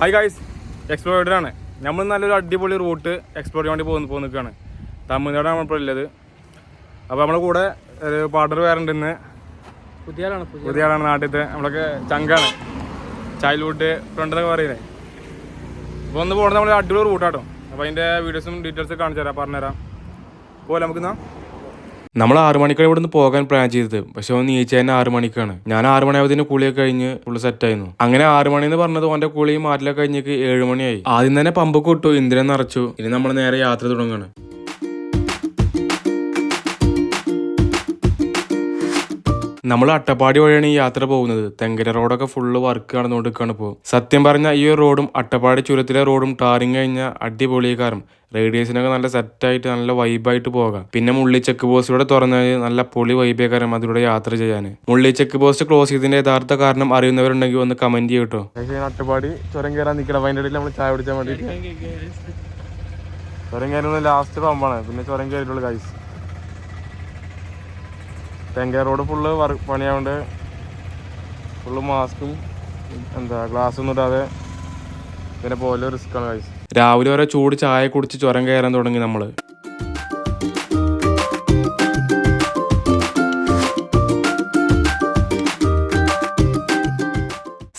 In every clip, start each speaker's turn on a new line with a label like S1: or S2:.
S1: Hi guys എക്സ്പ്ലോറേറ്ററാണ് നമ്മൾ നല്ലൊരു അടിപൊളി റൂട്ട് എക്സ്പ്ലോർ ചെയ്യാൻ വേണ്ടി പോകുന്നു പോകുന്ന നിൽക്കുകയാണ് തമിഴ്നാടാണ് നമ്മളിപ്പോൾ ഉള്ളത്. അപ്പോൾ നമ്മുടെ കൂടെ ഒരു പാർട്ണർ വേറെ ഉണ്ട് ഇന്ന്.
S2: പുതിയ ആളാണ് പുതിയ
S1: ആളാണ് നാട്ടിലത്തെ നമ്മളൊക്കെ ചങ്കാണ്. ചൈൽഡ്ഹുഡ് ഫ്രണ്ട് എന്നൊക്കെ പറയുന്നത് അപ്പോൾ ഒന്ന് പോകുന്നത് നമ്മൾ അടിപൊളി റൂട്ടാട്ടോ. അപ്പോൾ അതിന്റെ വീഡിയോസും ഡീറ്റെയിൽസും കാണിച്ചു തരാം പറഞ്ഞുതരാം. പോലെ നമുക്ക് എന്നാ നമ്മൾ ആറു മണിക്കാണ് ഇവിടെ നിന്ന് പോകാൻ പ്ലാൻ ചെയ്തത്. പക്ഷെ ഒന്ന് നീച്ച തന്നെ ആറു മണിക്കാണ്. ഞാൻ ആറു മണിയാവതിന് കുളിയൊക്കെ കഴിഞ്ഞ് ഫുള്ള് സെറ്റായിരുന്നു അങ്ങനെ ആറു മണി എന്ന് പറഞ്ഞത് ഓന്റെ കുളിയും മാറ്റിലൊക്കെ കഴിഞ്ഞേക്ക് ഏഴ് മണിയായി. ആദ്യം തന്നെ പമ്പ് കൊട്ടു ഇന്ദ്രൻ നിറച്ചു. ഇനി നമ്മൾ നേരെ യാത്ര തുടങ്ങാണ്. നമ്മൾ അട്ടപ്പാടി വഴിയാണ് ഈ യാത്ര പോകുന്നത്. തെങ്കര റോഡൊക്കെ ഫുള്ള് വർക്ക് നടന്നുകൊണ്ടിരിക്കുകയാണ് ഇപ്പോൾ സത്യം പറഞ്ഞാൽ ഈ റോഡും അട്ടപ്പാടി ചുരത്തിലെ റോഡും ടാറിങ് കഴിഞ്ഞാൽ അടിപൊളിയേക്കാരം റേഡിയേഷനൊക്കെ നല്ല സെറ്റായിട്ട് നല്ല വൈബായിട്ട് പോകാം. പിന്നെ മുള്ളി ചെക്ക് പോസ്റ്റിലൂടെ തുറന്നാൽ നല്ല പൊളി വൈബേക്കാരം അതിലൂടെ യാത്ര ചെയ്യാൻ മുള്ളി ചെക്ക് പോസ്റ്റ് ക്ലോസ് ചെയ്തതിന്റെ യഥാർത്ഥ കാരണം അറിയുന്നവരുണ്ടെങ്കിൽ ഒന്ന് കമന്റ് ചെയ്യട്ടോ അട്ടപ്പാടി ചുരം കയറാൻ നിൽക്കണം. അതിന്റെ ഇടയിൽ നമ്മൾ ചായ കുടിച്ചാൽ വേണ്ടി ചുരം കയറുന്നത് ലാസ്റ്റ് പമ്പാണ് പിന്നെ ചുരം കയറിയിട്ടുള്ള കൈസ് തെങ്ക റോഡ് ഫുള്ള് വർക്ക് പണിയാവുണ്ട് ഫുള്ള് മാസ്കും എന്താ ഗ്ലാസ് ഒന്നും ഇടാതെ പിന്നെ പോലെ റിസ്ക് ആണ് രാവിലെ വരെ ചൂട് ചായ കുടിച്ച് ചുരം കയറാൻ തുടങ്ങി നമ്മൾ.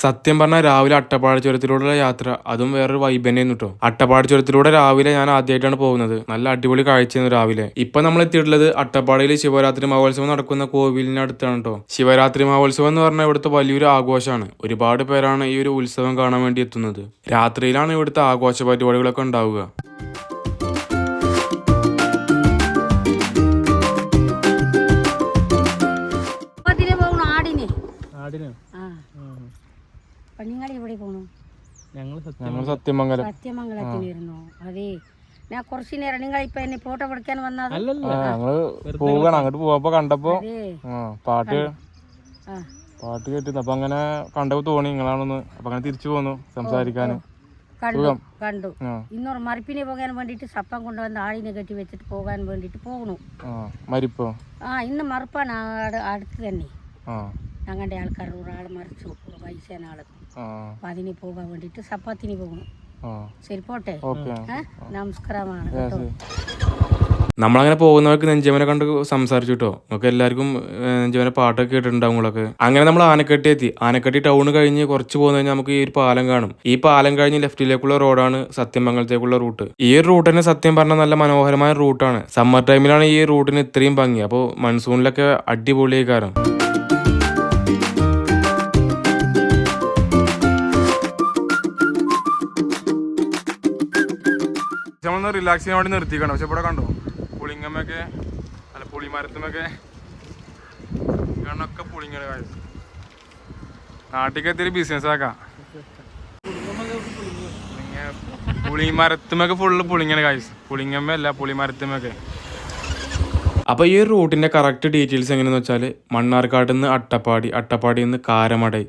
S1: സത്യം പറഞ്ഞാൽ രാവിലെ അട്ടപ്പാടി ചുരത്തിലൂടെയുള്ള യാത്ര അതും വേറൊരു വൈബ് തന്നെയായിരുന്നു കേട്ടോ അട്ടപ്പാടി ചുരത്തിലൂടെ രാവിലെ ഞാൻ ആദ്യമായിട്ടാണ് പോകുന്നത്. നല്ല അടിപൊളി കാഴ്ചയായിരുന്നു രാവിലെ. ഇപ്പൊ നമ്മൾ എത്തിയിട്ടുള്ളത് അട്ടപ്പാടിയിൽ ശിവരാത്രി മഹോത്സവം നടക്കുന്ന കോവിലിനടുത്താണ് കേട്ടോ ശിവരാത്രി മഹോത്സവം എന്ന് പറഞ്ഞാൽ ഇവിടുത്തെ വലിയൊരു ആഘോഷമാണ്. ഒരുപാട് പേരാണ് ഈ ഒരു ഉത്സവം കാണാൻ വേണ്ടി എത്തുന്നത്. രാത്രിയിലാണ് ഇവിടുത്തെ ആഘോഷ പരിപാടികളൊക്കെ ഉണ്ടാവുക.
S3: നിങ്ങൾ എവിടെ പോണു?
S2: ഞങ്ങൾ സത്യം
S1: ഞങ്ങൾ സത്യമംഗലം.
S3: സത്യമംഗലത്തിനിരുന്നു അതെ ഞാൻ കുറച്ചു നേരം നിങ്ങൾ ഇപ്പൊ എന്നെ ഫോട്ടോ പിടിക്കാൻ വന്നത്?
S2: അല്ലല്ല.
S1: ഞങ്ങൾ പോവുകയാണ്. അങ്ങോട്ട് പോവാ കണ്ടപ്പോ പാട്ട് പാട്ട് കേട്ടിരുന്നു. അപ്പൊ അങ്ങനെ കണ്ടപ്പോ തോന്നി നിങ്ങളാണെന്ന്. അപ്പൊ അങ്ങനെ തിരിച്ചു പോന്നു സംസാരിക്കാന്.
S3: കണ്ടു കണ്ടു. ഇന്നൊരു മറിപ്പിനെ പോകാൻ വേണ്ടിട്ട് സപ്പം കൊണ്ടുവന്ന് ആളിനെ കെട്ടി വെച്ചിട്ട് പോകാൻ വേണ്ടിട്ട് പോകണു
S1: ആ മരിപ്പോ?
S3: ആ ഇന്ന് മറുപ്പാണ് ആട് അടുത്ത് തന്നെ.
S1: ആ.
S3: ഞങ്ങളുടെ ആൾക്കാർ ഒരാൾ മറിച്ചു ഒരു പൈസ ആൾ.
S1: ആ.
S3: അപ്പൊ അതിന് പോകാൻ വേണ്ടിട്ട് സപ്പാത്തിന് പോകണം. ശരി പോട്ടെ? നമസ്കാരമാണ് കേട്ടോ.
S1: നമ്മളങ്ങനെ പോകുന്നവർക്ക് നെഞ്ചമനെ കണ്ട് സംസാരിച്ചു കേട്ടോ. നമുക്ക് എല്ലാവർക്കും നെഞ്ചമനെ പാട്ടൊക്കെ കേട്ടിട്ടുണ്ടാവും നിങ്ങളൊക്കെ അങ്ങനെ നമ്മൾ ആനക്കെട്ടി എത്തി. ആനക്കെട്ടി ടൗൺ കഴിഞ്ഞ് കുറച്ച് പോകുന്ന കഴിഞ്ഞാൽ നമുക്ക് ഈ ഒരു പാലം കാണും. ഈ പാലം കഴിഞ്ഞ് ലെഫ്റ്റിലേക്കുള്ള റോഡാണ് സത്യമംഗലത്തേക്കുള്ള റൂട്ട്. ഈ ഒരു റൂട്ട് തന്നെ സത്യം പറഞ്ഞാൽ നല്ല മനോഹരമായ റൂട്ടാണ്. സമ്മർ ടൈമിലാണ് ഈ റൂട്ടിന് ഇത്രയും ഭംഗി. അപ്പോൾ മൺസൂണിലൊക്കെ അടിപൊളിയായി കാരണം. നമ്മളൊന്ന് റിലാക്സ് ചെയ്യാൻ വേണ്ടി നിർത്തിക്കണം? പക്ഷെ ഇവിടെ കണ്ടോ? പുളിങ്ങമ്മയൊക്കെ അല്ല പുളിമരത്തുമൊക്കെ കണ്ണൊക്കെ പുളിങ്ങണ കാര്യം നാട്ടിലേക്ക് എത്തിയൊരു ബിസിനസ് ആക്കാം. പുളിമരത്തുമൊക്കെ ഫുള്ള് പുളിങ്ങണ കായ്സ് പുളിങ്ങമ്മ അല്ല പുളിമരത്തുമൊക്കെ അപ്പോൾ ഈ ഒരു റൂട്ടിന്റെ കറക്റ്റ് ഡീറ്റെയിൽസ് എങ്ങനെയെന്ന് വെച്ചാൽ മണ്ണാർക്കാട്ടിൽ നിന്ന് അട്ടപ്പാടി അട്ടപ്പാടിന്ന് കാരമടൈ.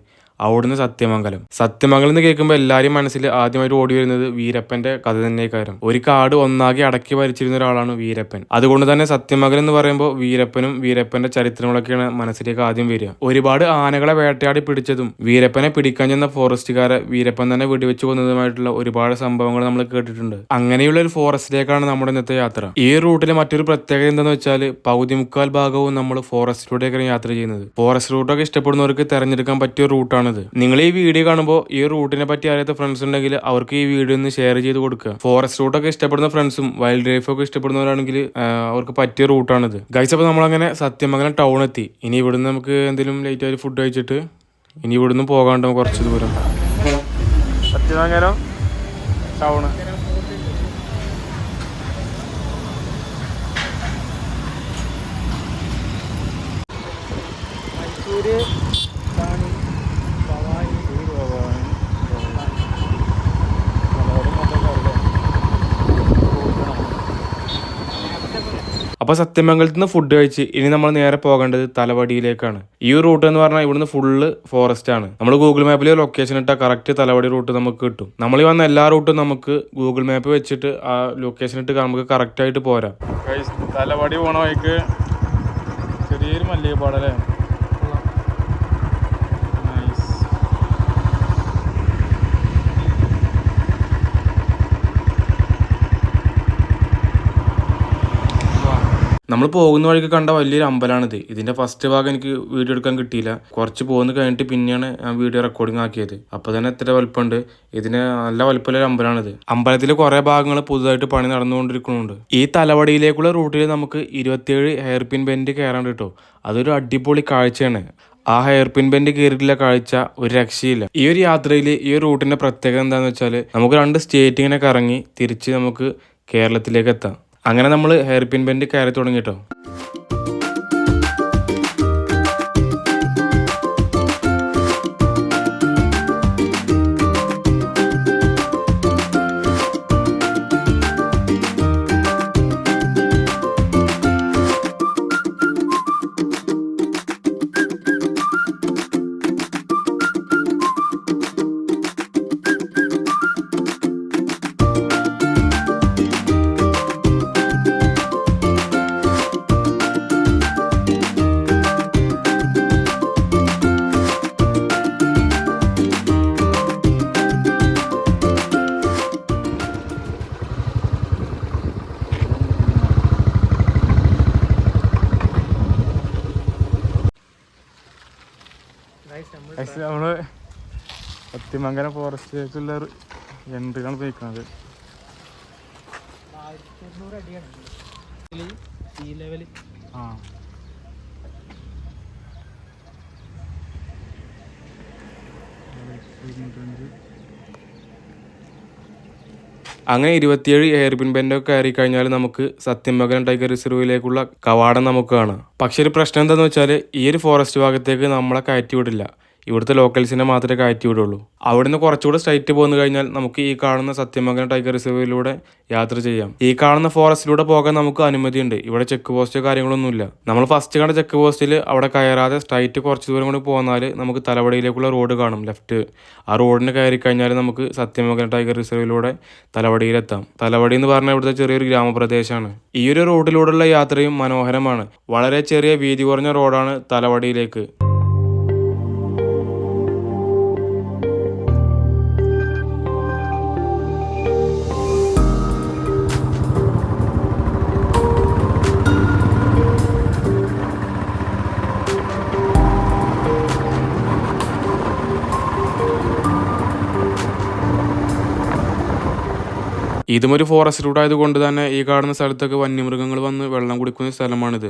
S1: അവിടുന്ന് സത്യമംഗലം. സത്യമംഗലം എന്ന് കേൾക്കുമ്പോൾ എല്ലാവരും മനസ്സിൽ ആദ്യമായിട്ട് ഓടി വരുന്നത് വീരപ്പന്റെ കഥ തന്നെ കാര്യം ഒരു കാട് ഒന്നാകെ അടക്കി ഭരിച്ചിരുന്ന ഒരാളാണ് വീരപ്പൻ. അതുകൊണ്ട് തന്നെ സത്യമംഗലം എന്ന് പറയുമ്പോൾ വീരപ്പനും വീരപ്പന്റെ ചരിത്രങ്ങളൊക്കെയാണ് മനസ്സിലേക്ക് ആദ്യം വരിക. ഒരുപാട് ആനകളെ വേട്ടയാടി പിടിച്ചതും വീരപ്പനെ പിടിക്കാൻ ചെന്ന ഫോറസ്റ്റുകാരെ വീരപ്പൻ തന്നെ വെടിവെച്ച് കൊന്നതുമായിട്ടുള്ള ഒരുപാട് സംഭവങ്ങൾ നമ്മൾ കേട്ടിട്ടുണ്ട്. അങ്ങനെയുള്ള ഒരു ഫോറസ്റ്റിലേക്കാണ് നമ്മുടെ ഇന്നത്തെ യാത്ര. ഈ റൂട്ടിലെ മറ്റൊരു പ്രത്യേകത എന്താണെന്ന് വെച്ചാൽ പകുതി മുക്കാൽ ഭാഗവും നമ്മൾ ഫോറസ്റ്റിലൂടെയൊക്കെയാണ് യാത്ര ചെയ്യുന്നത്. ഫോറസ്റ്റ് റൂട്ടൊക്കെ ഇഷ്ടപ്പെടുന്നവർക്ക് തിരഞ്ഞെടുക്കാൻ പറ്റിയ റൂട്ടാണിത് നിങ്ങൾ ഈ വീഡിയോ കാണുമ്പോൾ ഈ റൂട്ടിനെ പറ്റി അറിയാത്ത ഫ്രണ്ട്സ് ഉണ്ടെങ്കിൽ അവർക്ക് ഈ വീഡിയോ ഒന്ന് ഷെയർ ചെയ്ത് കൊടുക്കുക. ഫോറസ്റ്റ് റൂട്ടൊക്കെ ഇഷ്ടപ്പെടുന്ന ഫ്രണ്ട്സും വൈൽഡ് ലൈഫ് ഒക്കെ ഇഷ്ടപ്പെടുന്നവരാണെങ്കിൽ അവർക്ക് പറ്റിയ റൂട്ടാണിത് ഗൈസ് അപ്പോൾ നമ്മളങ്ങനെ സത്യമംഗലം ടൗൺ എത്തി. ഇനി ഇവിടുന്ന് നമുക്ക് എന്തെങ്കിലും ലേറ്റ് ആയിട്ട് ഫുഡ് കഴിച്ചിട്ട് ഇനി ഇവിടുന്ന് പോകാണ്ട് കുറച്ച് ദൂരം. സത്യമംഗലം ടൗൺ
S2: മൈസൂര് റാണി ഭവാനി
S1: അപ്പോൾ സത്യമംഗലത്ത് നിന്ന് ഫുഡ് കഴിച്ച് ഇനി നമ്മൾ നേരെ പോകേണ്ടത് തലവടിയിലേക്കാണ്. ഈ റൂട്ട് എന്ന് പറഞ്ഞാൽ ഇവിടുന്ന് ഫുള്ള് ഫോറസ്റ്റ് ആണ്. നമ്മൾ ഗൂഗിൾ മാപ്പിൽ ലൊക്കേഷൻ ഇട്ടാൽ കറക്റ്റ് തലവടി റൂട്ട് നമുക്ക് കിട്ടും. നമ്മൾ ഈ വന്ന എല്ലാ റൂട്ടും നമുക്ക് ഗൂഗിൾ മാപ്പ് വെച്ചിട്ട് ആ ലൊക്കേഷൻ ഇട്ട് നമുക്ക് കറക്റ്റ് ആയിട്ട് പോരാം. തലവടി പോണ വഴിക്ക് ചെറിയൊരു മല്ലികപ്പാടല്ലേ? നമ്മൾ പോകുന്ന വഴിക്ക് കണ്ട വലിയൊരു അമ്പലമാണിത് ഇതിന്റെ ഫസ്റ്റ് ഭാഗം എനിക്ക് വീഡിയോ എടുക്കാൻ കിട്ടിയില്ല. കുറച്ച് പോകുന്ന കഴിഞ്ഞിട്ട് പിന്നെയാണ് ഞാൻ വീഡിയോ റെക്കോർഡിംഗ് ആക്കിയത്. അപ്പോൾ തന്നെ എത്ര വലുപ്പമുണ്ട്. ഇതിന് നല്ല വലുപ്പമുള്ള ഒരു അമ്പലമാണിത് അമ്പലത്തിലെ കുറേ ഭാഗങ്ങൾ പുതുതായിട്ട് പണി നടന്നുകൊണ്ടിരിക്കുന്നുണ്ട്. ഈ തലവടിയിലേക്കുള്ള റൂട്ടിൽ നമുക്ക് ഇരുപത്തിയേഴ് ഹെയർ പിൻ ബെൻഡ് കയറാണ്ട് കേട്ടോ അതൊരു അടിപൊളി കാഴ്ചയാണ്. ആ ഹെയർ പിൻ ബെൻഡ് കയറിയിട്ടുള്ള കാഴ്ച ഒരു രക്ഷയില്ല. ഈ ഒരു യാത്രയിൽ ഈ റൂട്ടിന്റെ പ്രത്യേകത എന്താണെന്ന് വെച്ചാൽ നമുക്ക് രണ്ട് സ്റ്റേറ്റ് ഇങ്ങനെ കറങ്ങി തിരിച്ച് നമുക്ക് കേരളത്തിലേക്ക് എത്താം. അങ്ങനെ നമ്മൾ ഹെയർ പിൻ ബെൻഡ് കയറി തുടങ്ങി കേട്ടോ നമ്മൾ അത്തിമംഗലം ഫോറസ്റ്റിലേക്കുള്ള എൻട്രിയാണ്
S2: ഉപയോഗിക്കുന്നത്?
S1: ആ. അങ്ങനെ ഇരുപത്തിയേഴ് എയർ പിൻ ബെൻഡൊക്കെ കയറി കഴിഞ്ഞാൽ നമുക്ക് സത്യമംഗലം ടൈഗർ റിസർവിലേക്കുള്ള കവാടം നമുക്ക് കാണാം. പക്ഷെ ഒരു പ്രശ്നം എന്താണെന്ന് വെച്ചാൽ ഈ ഒരു ഫോറസ്റ്റ് ഭാഗത്തേക്ക് നമ്മളെ കയറ്റി വിടില്ല. ഇവിടുത്തെ ലോക്കൽസിനെ മാത്രമേ കയറ്റി വിടുള്ളൂ. അവിടുന്ന് കുറച്ചുകൂടെ സ്ട്രൈറ്റ് പോന്നു കഴിഞ്ഞാൽ നമുക്ക് ഈ കാണുന്ന സത്യമംഗലം ടൈഗർ റിസർവിലൂടെ യാത്ര ചെയ്യാം. ഈ കാണുന്ന ഫോറസ്റ്റിലൂടെ പോകാൻ നമുക്ക് അനുമതിയുണ്ട്. ഇവിടെ ചെക്ക് പോസ്റ്റ് കാര്യങ്ങളൊന്നുമില്ല. നമ്മൾ ഫസ്റ്റ് കണ്ട ചെക്ക് പോസ്റ്റിൽ അവിടെ കയറാതെ സ്ട്രൈറ്റ് കുറച്ച് ദൂരം കൂടി പോന്നാൽ നമുക്ക് തലവടിയിലേക്കുള്ള റോഡ് കാണും ലെഫ്റ്റ് ആ റോഡിന് കയറി കഴിഞ്ഞാൽ നമുക്ക് സത്യമംഗലം ടൈഗർ റിസർവിലൂടെ തലവടിയിലെത്താം. തലവടി എന്ന് പറഞ്ഞാൽ ഇവിടുത്തെ ചെറിയൊരു ഗ്രാമപ്രദേശമാണ് ഈ ഒരു റോഡിലൂടെയുള്ള യാത്രയും മനോഹരമാണ്. വളരെ ചെറിയ വീതി കുറഞ്ഞ റോഡാണ് തലവടിയിലേക്ക്. ഇതും ഒരു ഫോറസ്റ്റ് റൂട്ട് ആയതുകൊണ്ട് തന്നെ ഈ കാണുന്ന സ്ഥലത്തൊക്കെ വന്യമൃഗങ്ങൾ വന്ന് വെള്ളം കുടിക്കുന്ന സ്ഥലമാണിത്.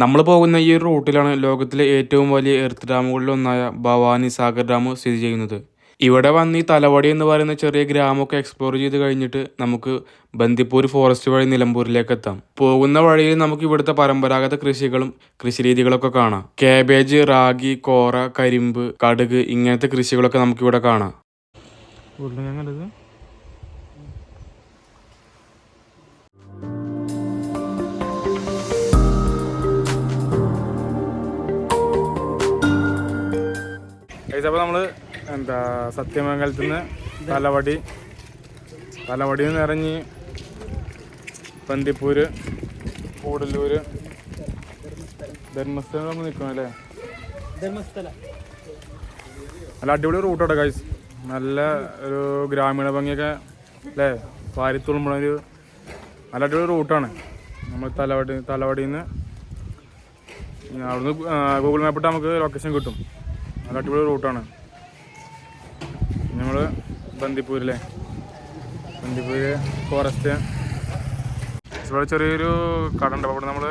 S1: നമ്മൾ പോകുന്ന ഈ ഒരു റൂട്ടിലാണ് ലോകത്തിലെ ഏറ്റവും വലിയ എർത്ത് ഡാമുകളിലൊന്നായ ഭവാനി സാഗർ ഡാം സ്ഥിതി ചെയ്യുന്നത്. ഇവിടെ വന്ന് ഈ തലവടി എന്ന് പറയുന്ന ചെറിയ ഗ്രാമമൊക്കെ എക്സ്പ്ലോർ ചെയ്ത് കഴിഞ്ഞിട്ട് നമുക്ക് ബന്ദിപ്പൂർ ഫോറസ്റ്റ് വഴി നിലമ്പൂരിലേക്ക് എത്താം. പോകുന്ന വഴിയിൽ നമുക്ക് ഇവിടുത്തെ പരമ്പരാഗത കൃഷികളും കൃഷിരീതികളൊക്കെ കാണാം. കാബേജ് റാഗി കോറ കരിമ്പ് കടുക് ഇങ്ങനത്തെ കൃഷികളൊക്കെ നമുക്കിവിടെ കാണാം. അപ്പോൾ നമ്മൾ എന്താ സത്യമംഗലത്തിൽ നിന്ന് തലവടി തലവടിയിൽ നിന്ന് ഇറങ്ങി പന്തിപ്പൂര് കൂടല്ലൂര് ധർമ്മസ്ഥലം നമ്മൾ നിൽക്കണം അല്ലേ? നല്ല അടിപൊളി റൂട്ടോടെ ഗൈസ് നല്ല ഒരു ഗ്രാമീണ ഭംഗിയൊക്കെ അല്ലേ? വാരിത്തുളുമ്പുള്ള ഒരു നല്ല അടിപൊളി റൂട്ടാണ് നമ്മൾ തലവടി തലവടിയിൽ നിന്ന് അവിടുന്ന് ഗൂഗിൾ മാപ്പിട്ട് നമുക്ക് ലൊക്കേഷൻ കിട്ടും. നല്ല അടിപൊളി റൂട്ടാണ് നമ്മൾ ബന്ദിപ്പൂരിലെ ബന്ദിപ്പൂര് ഫോറസ്റ്റ് ഇവിടെ ചെറിയൊരു കട ഉണ്ട്. അപ്പോൾ നമ്മൾ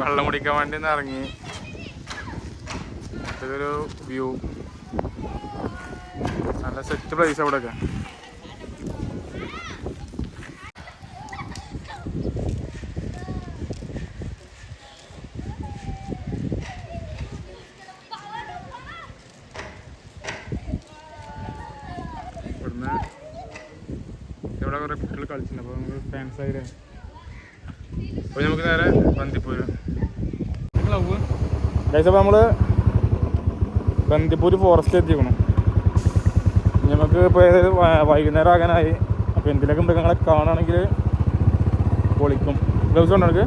S1: വെള്ളം കുടിക്കാൻ വേണ്ടി ഒന്ന് ഇറങ്ങി. ഇതൊരു വ്യൂ നല്ല സെറ്റ് പ്ലേസ് അവിടെയൊക്കെ ഇവിടുന്ന് കുട്ടികൾ കളിച്ചിട്ടുണ്ട്. അപ്പോൾ നമുക്ക് ഫാൻസ് ആയിരുന്നു അപ്പോൾ നമുക്ക് നേരെ ബന്ദിപ്പൂര്. ഗൈസ് അപ്പോൾ നമ്മൾ
S4: ബന്ദിപ്പൂര് ഫോറസ്റ്റ് എത്തിക്കണം നമുക്ക് ഇപ്പോൾ വൈകുന്നേരം ആകാനായി. അപ്പോൾ എന്തിലൊക്കെ മൃഗങ്ങളെ കാണുകയാണെങ്കിൽ പൊളിക്കും. ഗ്ലൗസ് ഉണ്ടോ എനിക്ക്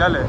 S4: ચાલે.